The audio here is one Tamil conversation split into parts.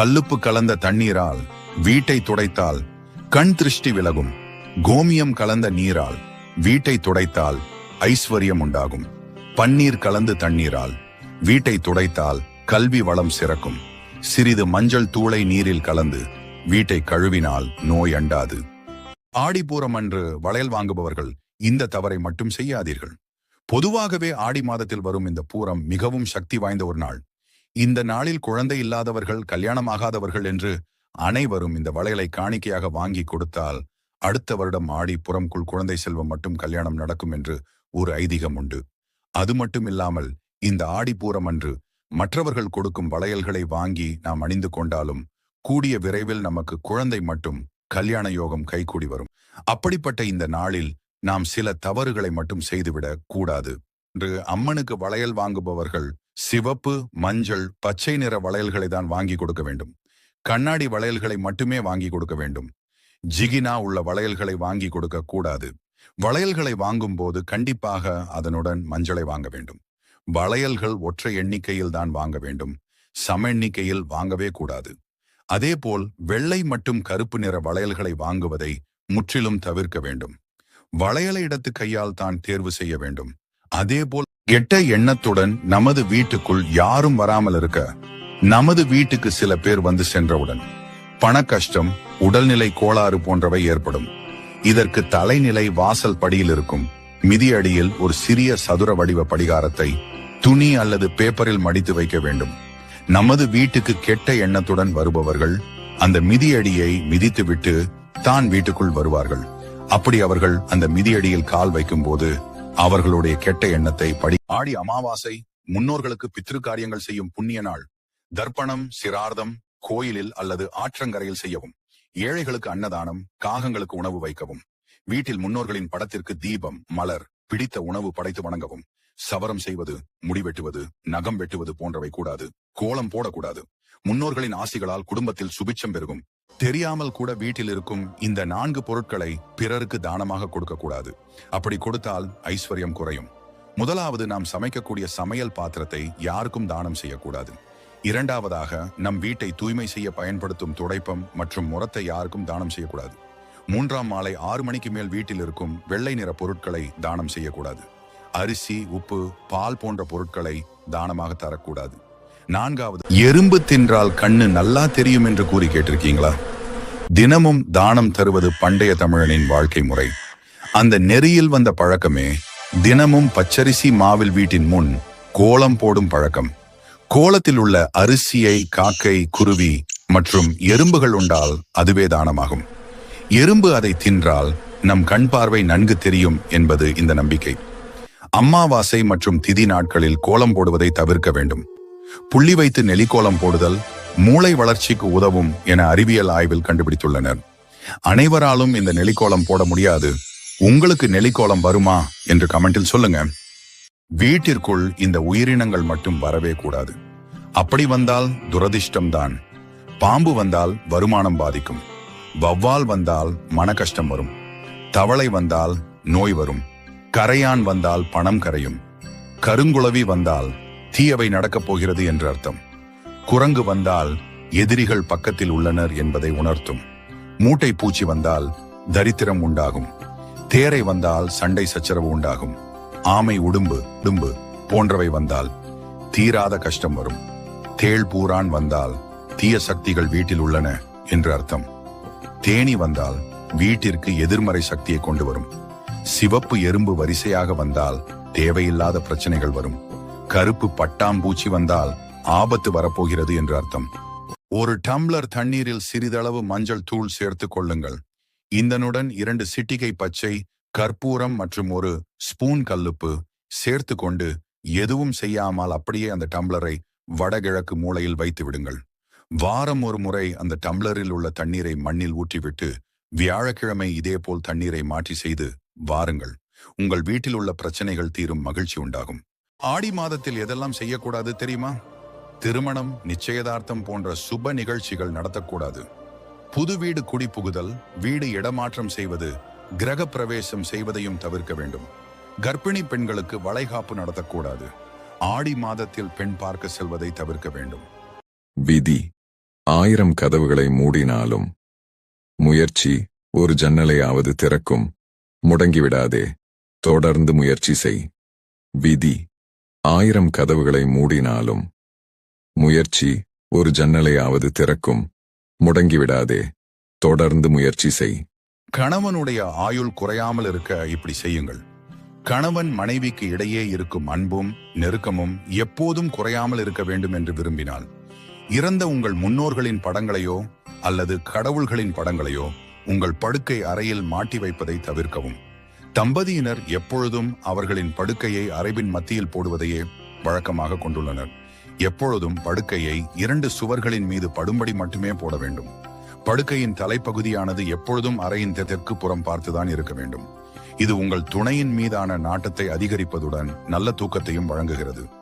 கல்லுப்பு கலந்த தண்ணீரால் வீட்டை துடைத்தால் கண் திருஷ்டி விலகும். கோமியம் கலந்த நீரால் வீட்டை துடைத்தால் ஐஸ்வர்யம் உண்டாகும். பன்னீர் கலந்து தண்ணீரால் வீட்டை துடைத்தால் கல்வி வளம் சிறக்கும். சிறிது மஞ்சள் தூளை நீரில் கலந்து வீட்டை கழுவினால் நோய் அண்டாது. ஆடிப்பூரம் அன்று வளையல் வாங்குபவர்கள் இந்த தவறை மட்டும் செய்யாதீர்கள். பொதுவாகவே ஆடி மாதத்தில் வரும் இந்த பூரம் மிகவும் சக்தி வாய்ந்த ஒரு நாள். இந்த நாளில் குழந்தை இல்லாதவர்கள் கல்யாணமாகாதவர்கள் என்று அனைவரும் இந்த வளையலை காணிக்கையாக வாங்கி கொடுத்தால் அடுத்த வருடம் ஆடி புறம்குள் குழந்தை செல்வம் மட்டும் கல்யாணம் நடக்கும் என்று ஒரு ஐதீகம் உண்டு. அது மட்டும் இல்லாமல் இந்த ஆடிப்பூரம் அன்று மற்றவர்கள் கொடுக்கும் வளையல்களை வாங்கி நாம் அணிந்து கொண்டாலும் கூடிய விரைவில் நமக்கு குழந்தை மட்டும் கல்யாண யோகம் கைகூடி வரும். அப்படிப்பட்ட இந்த நாளில் நாம் சில தவறுகளை மட்டும் செய்துவிடக் கூடாது. என்று அம்மனுக்கு வளையல் வாங்குபவர்கள் சிவப்பு மஞ்சள் பச்சை நிற வளையல்களை தான் வாங்கி கொடுக்க வேண்டும். கண்ணாடி வளையல்களை மட்டுமே வாங்கி கொடுக்க வேண்டும். ஜிகினா உள்ள வளையல்களை வாங்கி கொடுக்க கூடாது. வளையல்களை வாங்கும் போது கண்டிப்பாக அதனுடன் மஞ்சளை வாங்க வேண்டும். வளையல்கள் ஒற்றை எண்ணிக்கையில் தான் வாங்க வேண்டும். சம எண்ணிக்கையில் வாங்கவே கூடாது. அதேபோல் வெள்ளை மற்றும் கருப்பு நிற வளையல்களை வாங்குவதை முற்றிலும் தவிர்க்க வேண்டும். வளையலை இடத்து கையால் தான் தேர்வு செய்ய வேண்டும். அதேபோல் கெட்ட எண்ணத்துடன் நமது வீட்டுக்குள் யாரும் வராமல் இருக்க நமது வீட்டுக்கு சில பேர் வந்து சென்றவுடன் பண கஷ்டம் உடல்நிலை கோளாறு போன்றவை ஏற்படும். இதற்கு தலைநிலை வாசல் படியில் இருக்கும். மிதியடியில் ஒரு சிறிய சதுர வடிவ படிகாரத்தை துணி அல்லது பேப்பரில் மடித்து வைக்க வேண்டும். நமது வீட்டுக்கு கெட்ட எண்ணத்துடன் வருபவர்கள் அந்த மிதியடியை மிதித்துவிட்டு தான் வீட்டுக்குள் வருவார்கள். அப்படி அவர்கள் அந்த மிதியடியில் கால் வைக்கும் போது அவர்களுடைய கெட்ட எண்ணத்தை படி ஆடி அமாவாசை முன்னோர்களுக்கு பித்திரு காரியங்கள் செய்யும் புண்ணிய நாள் தர்ப்பணம் சிரார்த்தம் கோயிலில் அல்லது ஆற்றங்கரையில் செய்யவும் ஏழைகளுக்கு அன்னதானம் காகங்களுக்கு உணவு வைக்கவும் வீட்டில் முன்னோர்களின் படத்திற்கு தீபம் மலர் பிடித்த உணவு படைத்து வணங்கவும். சவரம் செய்வது முடிவெட்டுவது நகம் வெட்டுவது போன்றவை கூடாது. கோலம் போடக்கூடாது. முன்னோர்களின் ஆசிகளால் குடும்பத்தில் சுபிச்சம் பெருகும். தெரியாமல் கூட வீட்டில் இருக்கும் இந்த நான்கு பொருட்களை பிறருக்கு தானமாக கொடுக்கக்கூடாது. அப்படி கொடுத்தால் ஐஸ்வர்யம் குறையும். முதலாவது நாம் சமைக்கக்கூடிய சமையல் பாத்திரத்தை யாருக்கும் தானம் செய்யக்கூடாது. இரண்டாவதாக நம் வீட்டை தூய்மை செய்ய பயன்படுத்தும் துடைப்பம் மற்றும் முரத்தை யாருக்கும் தானம் செய்யக்கூடாது. மூன்றாம் மாலை ஆறு மணிக்கு மேல் வீட்டில் இருக்கும் வெள்ளை நிற பொருட்களை தானம் செய்யக்கூடாது. அரிசி உப்பு பால் போன்ற பொருட்களை தானமாக தரக்கூடாது. நான்காவது எறும்பு தின்றால் கண்ணு நல்லா தெரியும் என்று கூறி கேட்டிருக்கீங்களா? தினமும் தானம் தருவது பண்டைய தமிழனின் வாழ்க்கை முறை. அந்த நெறியில் வந்த பழக்கமே தினமும் பச்சரிசி மாவில் வீட்டின் முன் கோலம் போடும் பழக்கம். கோலத்தில் உள்ள அரிசியை காக்கை குருவி மற்றும் எறும்புகள் உண்டால் அதுவே தானமாகும். எறும்பு அதை தின்றால் நம் கண் பார்வை நன்கு தெரியும் என்பது இந்த நம்பிக்கை. அம்மாவாசை மற்றும் திதி நாட்களில் கோலம் போடுவதை தவிர்க்க வேண்டும். புள்ளி வைத்து நெலிக்கோலம் போடுதல் மூளை வளர்ச்சிக்கு உதவும் என அறிவியல் ஆய்வில் கண்டுபிடித்துள்ளனர். அனைவராலும் இந்த நெலிக்கோலம் போட முடியாது. உங்களுக்கு நெலிக்கோலம் வருமா என்று கமெண்டில் சொல்லுங்க. வீட்டிற்குள் இந்த உயிரினங்கள் மட்டும் வரவே கூடாது. அப்படி வந்தால் துரதிர்ஷ்டம்தான். பாம்பு வந்தால் வருமானம் பாதிக்கும். வவ்வால் வந்தால் மன கஷ்டம் வரும். தவளை வந்தால் நோய் வரும். கரையான் வந்தால் பணம் கரையும். கருங்குளவி வந்தால் தீயவை நடக்கப் போகிறது என்று அர்த்தம். குரங்கு வந்தால் எதிரிகள் பக்கத்தில் உள்ளனர் என்பதை உணர்த்தும். மூட்டை பூச்சி வந்தால் தரித்திரம் உண்டாகும். தேரை வந்தால் சண்டை சச்சரவு உண்டாகும். ஆமை உடும்பு உடும்பு போன்றவை வந்தால் தீராத கஷ்டம் வரும். தேள் பூரான் வந்தால் தீய சக்திகள் வீட்டில் உள்ளன என்று அர்த்தம். தேனி வந்தால் வீட்டிற்கு எதிர்மறை சக்தியை கொண்டு வரும். சிவப்பு எறும்பு வரிசையாக வந்தால் தேவையில்லாத பிரச்சனைகள் வரும். கருப்பு பட்டாம்பூச்சி வந்தால் ஆபத்து வரப்போகிறது என்று அர்த்தம். ஒரு டம்ளர் தண்ணீரில் சிறிதளவு மஞ்சள் தூள் சேர்த்து கொள்ளுங்கள். இதனுடன் இரண்டு சிட்டிகை பச்சை கற்பூரம் மற்றும் ஒரு ஸ்பூன் கல்லுப்பு சேர்த்து கொண்டு எதுவும் செய்யாமல் அப்படியே அந்த டம்ளரை வடகிழக்கு மூலையில் வைத்து விடுங்கள். வாரம் ஒரு முறை அந்த டம்ளரில் உள்ள தண்ணீரை மண்ணில் ஊற்றிவிட்டு வியாழக்கிழமை இதேபோல் தண்ணீரை மாற்றி செய்து வாருங்கள். உங்கள் வீட்டில் உள்ள பிரச்சனைகள் தீரும் மகிழ்ச்சி உண்டாகும். ஆடி மாதத்தில் எதெல்லாம் செய்யக்கூடாது தெரியுமா? திருமணம் நிச்சயதார்த்தம் போன்ற சுப நிகழ்ச்சிகள் நடத்தக்கூடாது. புது வீடு குடிபுகுதல் வீடு இடமாற்றம் செய்வது கிரக பிரவேசம் செய்வதையும் தவிர்க்க வேண்டும். கர்ப்பிணி பெண்களுக்கு வளைகாப்பு நடத்தக்கூடாது. ஆடி மாதத்தில் பெண் பார்க்க செல்வதை தவிர்க்க வேண்டும். விதி. ஆயிரம் கதவுகளை மூடினாலும் முயற்சி ஒரு ஜன்னலையாவது திறக்கும். முடங்கிவிடாதே. தொடர்ந்து முயற்சி செய். விதி. ஆயிரம் கதவுகளை மூடினாலும் முயற்சி ஒரு ஜன்னலையாவது திறக்கும். முடங்கிவிடாதே. தொடர்ந்து முயற்சி செய். கணவனுடைய ஆயுள் குறையாமல் இருக்க இப்படி செய்யுங்கள். கணவன் மனைவிக்கு இடையே இருக்கும் அன்பும் நெருக்கமும் எப்போதும் குறையாமல் இருக்க வேண்டும் என்று விரும்பினால். இறந்த உங்கள் முன்னோர்களின் படங்களையோ அல்லது கடவுள்களின் படங்களையோ உங்கள் படுக்கை அறையில் மாட்டி வைப்பதை தவிர்க்கவும். தம்பதியினர் எப்பொழுதும் அவர்களின் படுக்கையை அறைவின் மத்தியில் போடுவதையே வழக்கமாக கொண்டுள்ளனர். எப்பொழுதும் படுக்கையை இரண்டு சுவர்களின் மீது படும்படி மட்டுமே போட வேண்டும். படுக்கையின் தலைப்பகுதியானது எப்பொழுதும் அறையின் தெற்கு புறம் பார்த்துதான் இருக்க வேண்டும். இது உங்கள் துணையின் மீதான நாட்டத்தை அதிகரிப்பதுடன் நல்ல தூக்கத்தையும் வழங்குகிறது.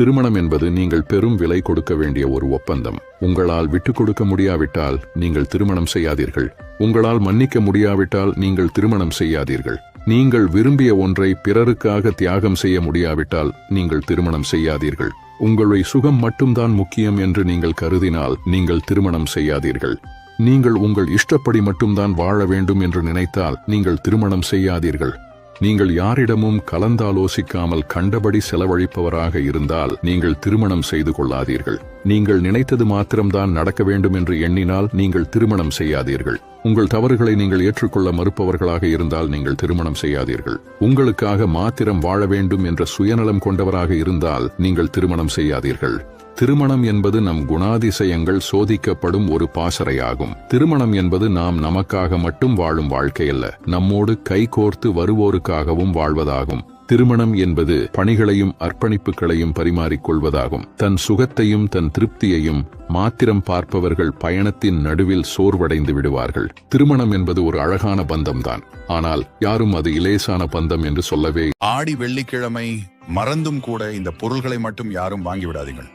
திருமணம் என்பது நீங்கள் பெரும் விலை கொடுக்க வேண்டிய ஒரு ஒப்பந்தம். உங்களால் விட்டுக் கொடுக்க முடியாவிட்டால் நீங்கள் திருமணம் செய்யாதீர்கள். உங்களால் மன்னிக்க முடியாவிட்டால் நீங்கள் திருமணம் செய்யாதீர்கள். நீங்கள் விரும்பிய ஒன்றை பிறருக்காக தியாகம் செய்ய முடியாவிட்டால் நீங்கள் திருமணம் செய்யாதீர்கள். உங்களுடைய சுகம் மட்டும்தான் முக்கியம் என்று நீங்கள் கருதினால் நீங்கள் திருமணம் செய்யாதீர்கள். நீங்கள் உங்கள் இஷ்டப்படி மட்டும்தான் வாழ வேண்டும் என்று நினைத்தால் நீங்கள் திருமணம் செய்யாதீர்கள். நீங்கள் யாரிடமும் கலந்தாலோசிக்காமல் கண்டபடி செலவழிப்பவராக இருந்தால் நீங்கள் திருமணம் செய்து கொள்ளாதீர்கள். நீங்கள் நினைத்தது மாத்திரம்தான் நடக்க வேண்டும் என்று எண்ணினால் நீங்கள் திருமணம் செய்யாதீர்கள். உங்கள் தவறுகளை நீங்கள் ஏற்றுக்கொள்ள மறுப்பவர்களாக இருந்தால் நீங்கள் திருமணம் செய்யாதீர்கள். உங்களுக்காக மாத்திரம் வாழ வேண்டும் என்ற சுயநலம் கொண்டவராக இருந்தால் நீங்கள் திருமணம் செய்யாதீர்கள். திருமணம் என்பது நம் குணாதிசயங்கள் சோதிக்கப்படும் ஒரு பாசறையாகும். திருமணம் என்பது நாம் நமக்காக மட்டும் வாழும் வாழ்க்கையல்ல நம்மோடு கைகோர்த்து வருவோருக்காகவும் வாழ்வதாகும். திருமணம் என்பது பணிகளையும் அர்ப்பணிப்புகளையும் பரிமாறிக்கொள்வதாகும் தன் சுகத்தையும் தன் திருப்தியையும் மாத்திரம் பார்ப்பவர்கள் பயணத்தின் நடுவில் சோர்வடைந்து விடுவார்கள். திருமணம் என்பது ஒரு அழகான பந்தம்தான். ஆனால் யாரும் அது இலேசான பந்தம் என்று சொல்லவே ஆடி வெள்ளிக்கிழமை மறந்தும் கூட இந்த பொருள்களை மட்டும் யாரும் வாங்கிவிடாதீர்கள்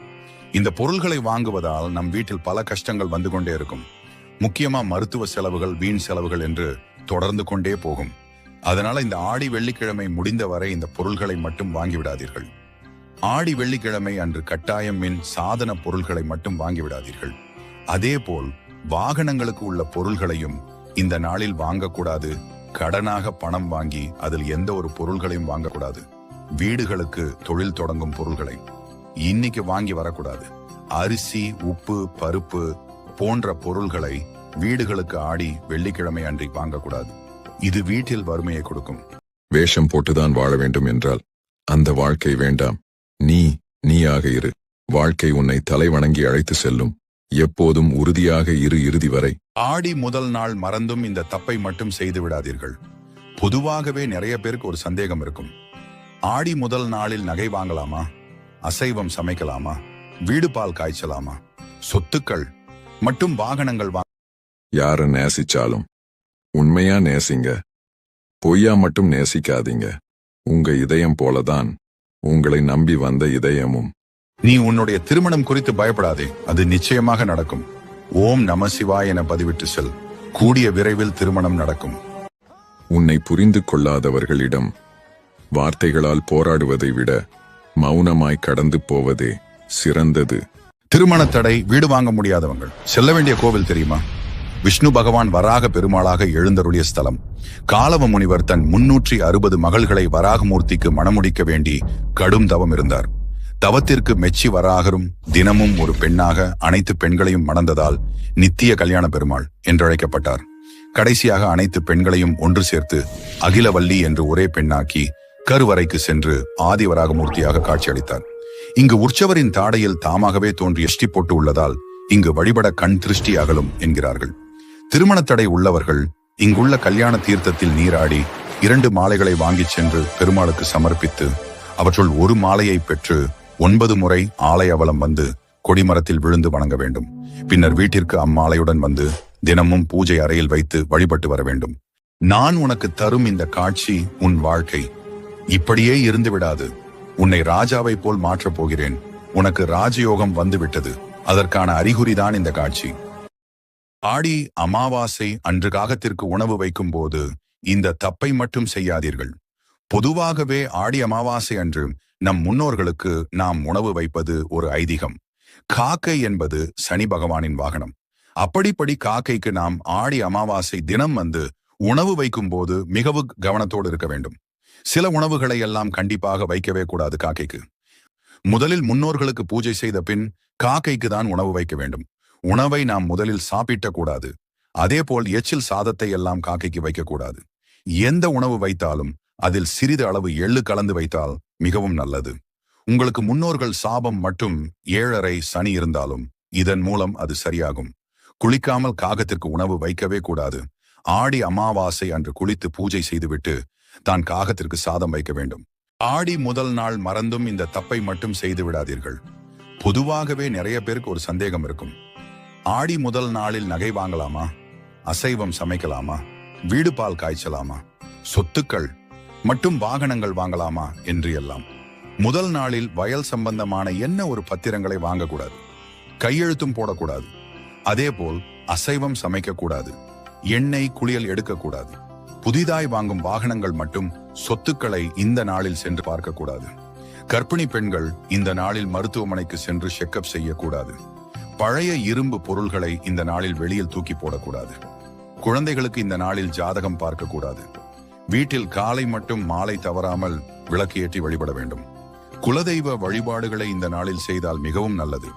இந்த பொருள்களை வாங்குவதால் நம் வீட்டில் பல கஷ்டங்கள் வந்து கொண்டே இருக்கும். முக்கியமா மருத்துவ செலவுகள் வீண் செலவுகள் என்று தொடர்ந்து கொண்டே போகும். அதனால இந்த ஆடி வெள்ளிக்கிழமை முடிந்தவரை இந்த பொருள்களை மட்டும் வாங்கி விடாதீர்கள். ஆடி வெள்ளிக்கிழமை அன்று கட்டாயம் மின் சாதன பொருள்களை மட்டும் வாங்கி விடாதீர்கள். அதேபோல் வாகனங்களுக்கு உள்ள பொருள்களையும் இந்த நாளில் வாங்கக்கூடாது. கடனாக பணம் வாங்கி அதில் எந்த ஒரு பொருள்களையும் வாங்கக்கூடாது. வீடுகளுக்கு தொழில் தொடங்கும் பொருள்களை. இன்னைக்கு வாங்கி வரக்கூடாது. அரிசி உப்பு பருப்பு போன்ற பொருள்களை வீடுகளுக்கு ஆடி வெள்ளிக்கிழமை அன்றி வாங்கக்கூடாது. இது வீட்டில் வறுமையை கொடுக்கும். வேஷம் போட்டுதான் வாழ வேண்டும் என்றால் அந்த வாழ்க்கை வேண்டாம். நீ நீயாக இரு. வாழ்க்கை உன்னை தலை வணங்கி அழைத்து செல்லும். எப்போதும் உறுதியாக இரு இறுதி வரை. ஆடி முதல் நாள் மறந்தும் இந்த தப்பை மட்டும் செய்து விடாதீர்கள். பொதுவாகவே நிறைய பேருக்கு ஒரு சந்தேகம் இருக்கும். ஆடி முதல் நாளில் நகை வாங்கலாமா? அசைவம் சமைக்கலாமா? வீடு பால் காய்ச்சலாமா? சொத்துக்கள் மற்றும் வாகனங்கள் வாங்க யார நேசிச்சாலும் உண்மையா நேசிங்க. பொய்யா மட்டும் நேசிக்காதீங்க. உங்க இதயம் போலதான் உங்களை நம்பி வந்த இதயமும். நீ உன்னுடைய திருமணம் குறித்து பயப்படாதே. அது நிச்சயமாக நடக்கும். ஓம் நம சிவாய் என பதிவிட்டு செல். கூடிய விரைவில் திருமணம் நடக்கும். உன்னை புரிந்து கொள்ளாதவர்களிடம் வார்த்தைகளால் போராடுவதை விட மௌனமாய் கடந்து போவதே சிறந்தது. திருமண தடை வீடு வாங்க முடியாதவங்கள். செல்ல வேண்டிய கோவில் தெரியுமா? விஷ்ணு பகவான் வராக பெருமாளாக எழுந்தருளிய ஸ்தலம். காலவ முனிவர் தன் முன்னூற்றி அறுபது மகள்களை வராகமூர்த்திக்கு மணமுடிக்க வேண்டி கடும் தவம் இருந்தார். தவத்திற்கு மெச்சி வராகரும் தினமும் ஒரு பெண்ணாக அனைத்து பெண்களையும் மணந்ததால் நித்திய கல்யாண பெருமாள் என்றழைக்கப்பட்டார். கடைசியாக அனைத்து பெண்களையும் ஒன்று சேர்த்து அகிலவல்லி என்று ஒரே பெண்ணாக்கி கருவறைக்கு சென்று ஆதிவராகமூர்த்தியாக காட்சியளித்தார் இங்கு உற்சவரின் தாடையில் தாமாகவே தோன்றி எஷ்டி போட்டு உள்ளதால் இங்கு வழிபட கண் திருஷ்டி அகலும் என்கிறார்கள். திருமணத்தடை உள்ளவர்கள் இங்குள்ள கல்யாண தீர்த்தத்தில் நீராடி இரண்டு மாலைகளை வாங்கிச் சென்று பெருமாளுக்கு சமர்ப்பித்து அவற்றுள் ஒரு மாலையை பெற்று ஒன்பது முறை ஆலயவலம் வந்து கொடிமரத்தில் விழுந்து வணங்க வேண்டும். பின்னர் வீட்டிற்கு அம்மாலையுடன் வந்து தினமும் பூஜை அறையில் வைத்து வழிபட்டு வர வேண்டும். நான் உனக்கு தரும் இந்த காட்சி உன் வாழ்க்கை. இப்படியே இருந்து விடாது. உன்னை ராஜாவை போல் மாற்றப் போகிறேன். உனக்கு ராஜயோகம் வந்துவிட்டது. அதற்கான அறிகுறிதான் இந்த காட்சி. ஆடி அமாவாசை அன்று காகத்திற்கு உணவு வைக்கும் போது இந்த தப்பை மட்டும் செய்யாதீர்கள். பொதுவாகவே ஆடி அமாவாசை அன்று நம் முன்னோர்களுக்கு நாம் உணவு வைப்பது ஒரு ஐதீகம். காக்கை என்பது சனி பகவானின் வாகனம். அப்படிப்படி காக்கைக்கு நாம் ஆடி அமாவாசை தினம் வந்து உணவு வைக்கும் போது மிகவும் கவனத்தோடு இருக்க வேண்டும். சில உணவுகளை எல்லாம் கண்டிப்பாக வைக்கவே கூடாது காக்கைக்கு. முதலில் முன்னோர்களுக்கு பூஜை செய்த பின் காக்கைக்கு தான் உணவு வைக்க வேண்டும். உணவை நாம் முதலில் சாப்பிட்ட கூடாது. அதேபோல் எச்சில் சாதத்தை எல்லாம் காக்கைக்கு வைக்கக்கூடாது எந்த உணவு வைத்தாலும் அதில் சிறிது அளவு எள்ளு கலந்து வைத்தால் மிகவும் நல்லது. உங்களுக்கு முன்னோர்கள் சாபம் மட்டும் ஏழரை சனி இருந்தாலும் இதன் மூலம் அது சரியாகும். குளிக்காமல் காகத்திற்கு உணவு வைக்கவே கூடாது. ஆடி அமாவாசை அன்று குளித்து பூஜை செய்துவிட்டு தான் காகத்திற்கு சாதம் வைக்க வேண்டும். ஆடி முதல் நாள் மறந்தும் இந்த தப்பை மட்டும் செய்து விடாதீர்கள். பொதுவாகவே நிறைய பேருக்கு ஒரு சந்தேகம் இருக்கும். ஆடி முதல் நாளில் நகை வாங்கலாமா? அசைவம் சமைக்கலாமா? வீடு பால் காய்ச்சலாமா? சொத்துக்கள் மட்டும் வாகனங்கள் வாங்கலாமா? என்று எல்லாம். முதல் நாளில் வயல் சம்பந்தமான என்ன ஒரு பத்திரங்களை வாங்கக்கூடாது? கையெழுத்தும் போடக்கூடாது. அதேபோல் அசைவம் சமைக்கக்கூடாது. எண்ணெய் குளியல் எடுக்கக்கூடாது. புதிதாய் வாங்கும் வாகனங்கள் மட்டும் சொத்துக்களை இந்த நாளில் சென்று பார்க்கக்கூடாது. கர்ப்பிணி பெண்கள் இந்த நாளில் மருத்துவமனைக்கு சென்று செக்கப் செய்யக்கூடாது. பழைய இரும்பு பொருள்களை இந்த நாளில் வெளியில் தூக்கி போடக்கூடாது. குழந்தைகளுக்கு இந்த நாளில் ஜாதகம் பார்க்கக்கூடாது. வீட்டில் காலை மட்டும் மாலை தவறாமல் விளக்கு ஏற்றி வழிபட வேண்டும். குலதெய்வ வழிபாடுகளை இந்த நாளில் செய்தால் மிகவும் நல்லது.